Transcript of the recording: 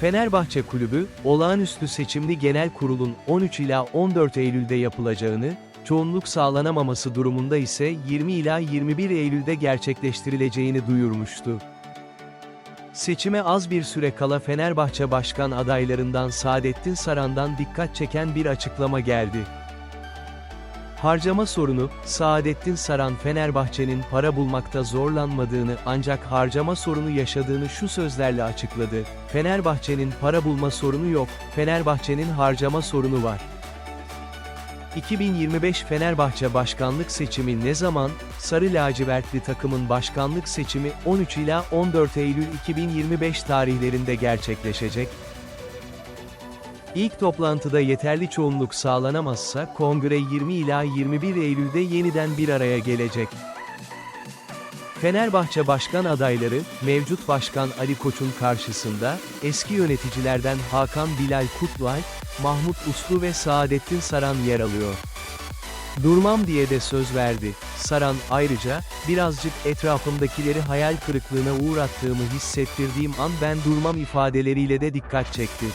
Fenerbahçe Kulübü, olağanüstü seçimli genel kurulun 13 ila 14 Eylül'de yapılacağını, çoğunluk sağlanamaması durumunda ise 20 ila 21 Eylül'de gerçekleştirileceğini duyurmuştu. Seçime az bir süre kala Fenerbahçe Başkan adaylarından Saadettin Saran'dan dikkat çeken bir açıklama geldi. Harcama sorunu, Saadettin Saran Fenerbahçe'nin para bulmakta zorlanmadığını ancak harcama sorunu yaşadığını şu sözlerle açıkladı. Fenerbahçe'nin para bulma sorunu yok, Fenerbahçe'nin harcama sorunu var. 2025 Fenerbahçe başkanlık seçimi ne zaman? Sarı lacivertli takımın başkanlık seçimi 13 ila 14 Eylül 2025 tarihlerinde gerçekleşecek. İlk toplantıda yeterli çoğunluk sağlanamazsa kongre 20 ila 21 Eylül'de yeniden bir araya gelecek. Fenerbahçe başkan adayları, mevcut başkan Ali Koç'un karşısında, eski yöneticilerden Hakan Bilal Kutlay, Mahmut Uslu ve Saadettin Saran yer alıyor. Durmam diye de söz verdi. Saran ayrıca, birazcık etrafımdakileri hayal kırıklığına uğrattığımı hissettirdiğim an ben durmam ifadeleriyle de dikkat çekti.